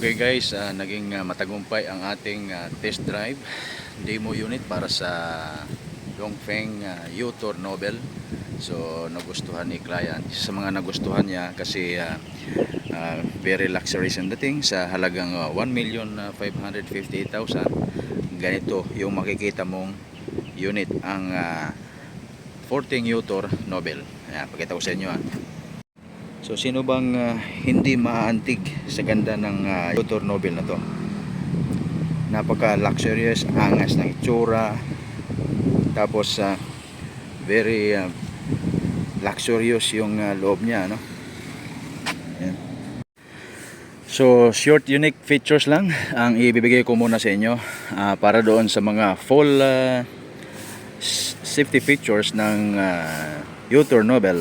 Okay guys, ah, naging ah, matagumpay ang ating ah, test drive demo unit para sa Dongfeng uh, U-Tour Nobel. So nagustuhan ni client. Sa mga nagustuhan niya kasi ah, ah, very luxurious ang dating sa halagang ah, 1,558,000. Ganito yung makikita mong unit ang uh, 14 U-Tour Nobel. Ayan, pakita ko sa inyo ah. So sino bang ah, hindi maaantig sa ganda ng uh, Yotor Nobel na to? Napaka luxurious, angas ng itsura. Tapos ah, very ah, luxurious yung ah, loob niya, no? So short unique features lang ang ibibigay ko muna sa inyo ah, para doon sa mga full ah, s- safety features ng uh, Yotor Nobel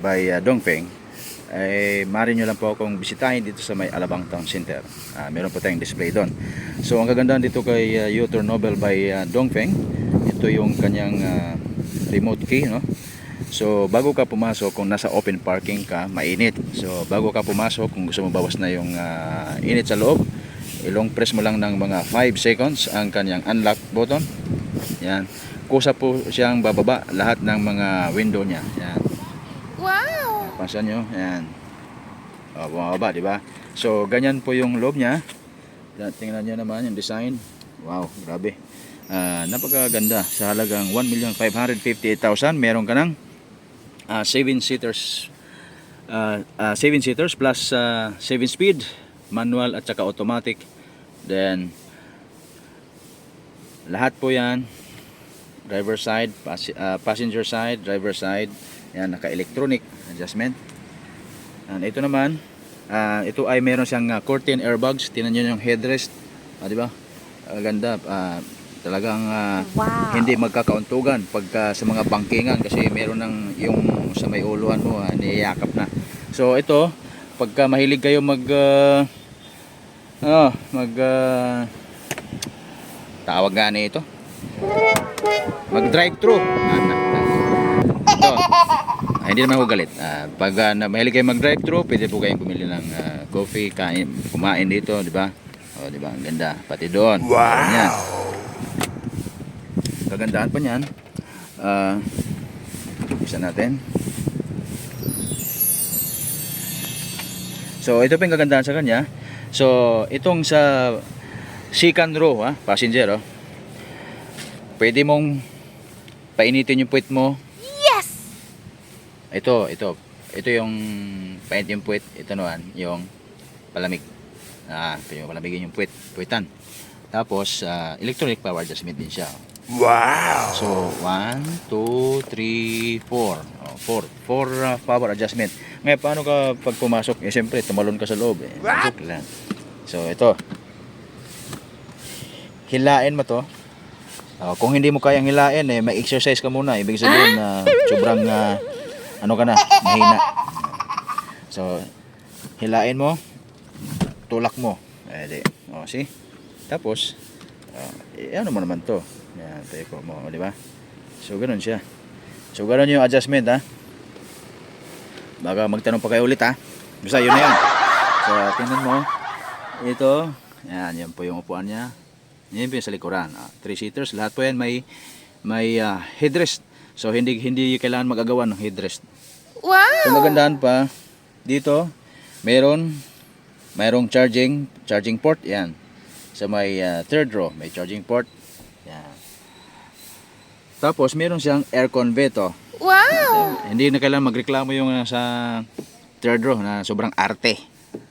by uh, Dongfeng ay maaari nyo lang po akong bisitahin dito sa may Alabang Town Center. Ah, meron po tayong display doon. So ang kagandahan dito kay uh, Yotor Nobel by uh, Dongfeng, ito yung kanyang ah, remote key, no? So bago ka pumasok kung nasa open parking ka, mainit. So bago ka pumasok kung gusto mo bawas na yung ah, init sa loob, ilong press mo lang ng mga 5 seconds ang kanyang unlock button. Yan. Kusa po siyang bababa lahat ng mga window niya. Yan. Wow! Pansan nyo, ayan. O, bumababa, di ba? So, ganyan po yung loob niya. Yan, Tingnan nyo naman yung design. Wow, grabe. Ah, napakaganda. Sa halagang 1,558,000, meron ka ng 7 seaters. 7 seaters plus 7 speed, manual at saka automatic. Then, lahat po yan driver side, pas- ah, passenger side, driver side, yan naka-electronic adjustment. And ito naman, ah, ito ay meron siyang ah, curtain airbags. Tingnan niyo yung headrest, ah, di ba? Ah, ganda, ah, talagang ah, Wow. hindi magkakauntugan pagka sa mga bangkingan kasi meron ng yung sa may uluhan mo ah, niyayakap na. So ito, pagka mahilig kayo mag ah, ano, mag ah, tawag nga ito mag drive hindi naman ako galit. Ah, pag na, mahilig kayo mag drive thru pwede po kayong bumili ng ah, coffee kain, kumain dito di ba? O di ba? Ang ganda. Pati doon. Wow! Kagandahan pa niyan. Ah isa natin. So ito pa yung kagandahan sa kanya. So itong sa second row ha passenger oh. Pwede mong painitin yung puwit mo! Ito ito ito yung painit yung puwit ito naman yung palamig ah ito yung palamigin yung puwit puwitan tapos ah, electronic power adjustment din siya Wow! So, 1, 2, 3, 4. Oh, 4. 4 uh, power adjustment. Ngayon, paano ka pag pumasok? Eh, siyempre, tumalon ka sa loob. Eh. What? Lang. So, ito. Hilain mo to. Oh, kung hindi mo kayang hilain, eh, may exercise ka muna. Ibig sabihin na sobrang, ah, ano ka na, mahina. So, hilain mo, tulak mo. Di. Oh, see? Tapos, eh, ano mo naman to? Yan, tayo mo, di ba? So, ganun siya. So, ganun yung adjustment, ha? Baka magtanong pa kayo ulit, ha? Basta, yun na yun. So, tingnan mo. Ito, yan, yan po yung upuan niya. Yan po yung sa likuran. Ah, three seaters, lahat po yan may, may ah, headrest. So, hindi, hindi kailangan magagawa ng headrest. Wow! magandaan pa, dito, meron, mayroong charging, charging port, yan. Sa may ah, third row, may charging port. Yan. Tapos, meron siyang aircon veto. Wow! Hindi na kailangan magreklamo yung ah, sa third row na sobrang arte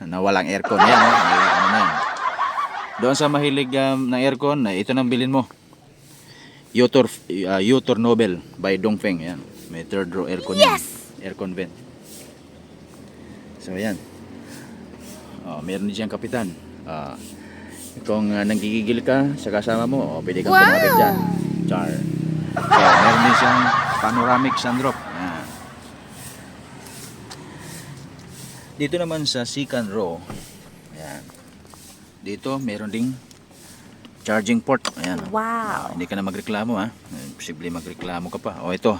na walang aircon. Yan, oh. Ano yan. Doon sa mahilig um, ng aircon, na ito nang bilin mo. Yotor, uh, Yotor Nobel by Dongfeng. Yan. May third row aircon yan. Yes! Aircon vent. So, yan. Oh, meron din siyang kapitan. Ah, kung uh, nanggigigil ka sa kasama mo, oh, pwede kang Wow! kumapit dyan. Char. So, meron din siyang panoramic sunroof. Yan. Dito naman sa second row, ayan. Dito meron ding charging port. Ayan. oh. Ah, Wow! hindi ka na magreklamo ha. Posible magreklamo ka pa. O ito.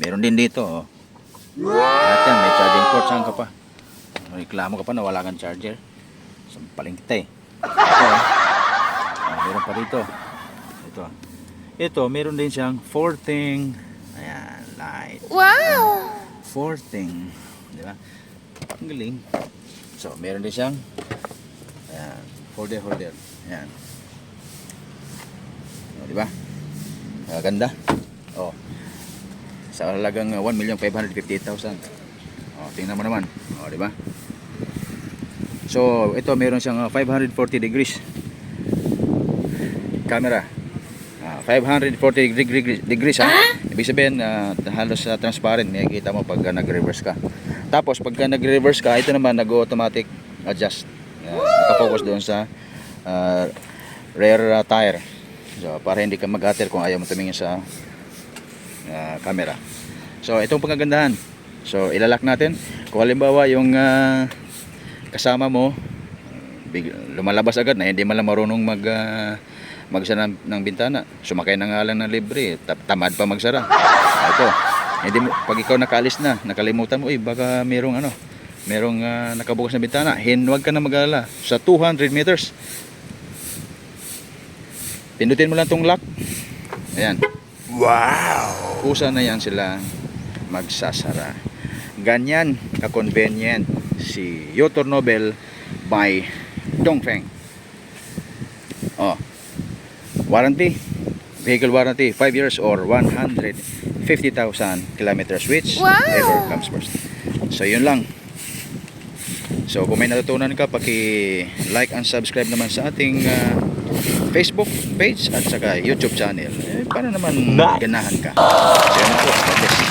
Meron din dito. Oh. Lahat yan, may charging port. Saan ka pa? Reklamo ka pa na wala kang charger. Sampaling kita eh. Ito, ah, meron pa dito. Ito. Ito, meron din siyang fourthing. Ayan, light. Wow! Fourthing. Di ba? Ang galing. So, meron din siyang ayan, holder, holder. Ayan. O, di ba? Ah, ganda. Oh. Sa halagang uh, 1,558,000. Oh, tingnan mo naman. Oh, di ba? So, ito meron siyang uh, 540 degrees camera. Ah, 540 degrees, degrees ha. Ibig sabihin ah, halos uh, transparent makikita mo pag ah, nag-reverse ka. Tapos pagka nag-reverse ka, ito naman nag-automatic adjust. Uh, naka-focus doon sa ah, rear ah, tire. So, para hindi ka mag-atter kung ayaw mo tumingin sa ah, camera. So, itong pagkagandahan. So, ilalak natin. Kung halimbawa yung ah, kasama mo big, lumalabas agad na hindi man lang marunong mag ah, magsara ng, ng bintana. Sumakay na nga lang ng libre, ta- tamad pa magsara. Ito. Hindi mo pag ikaw nakaalis na, nakalimutan mo, eh baka merong ano, merong ah, nakabukas na bintana. Hinwag ka na mag-alala. Sa 200 meters. Pindutin mo lang tong lock. Ayan. Wow! Kusa na yan sila magsasara. Ganyan ka-convenient si Yotor Nobel by Dongfeng. Oh. Warranty. Vehicle warranty 5 years or 150,000 kilometers which Wow! ever comes first. So yun lang. So kung may natutunan ka, paki-like and subscribe naman sa ating ah, Facebook page at saka YouTube channel. Eh, para naman ganahan ka. So yun po. God bless.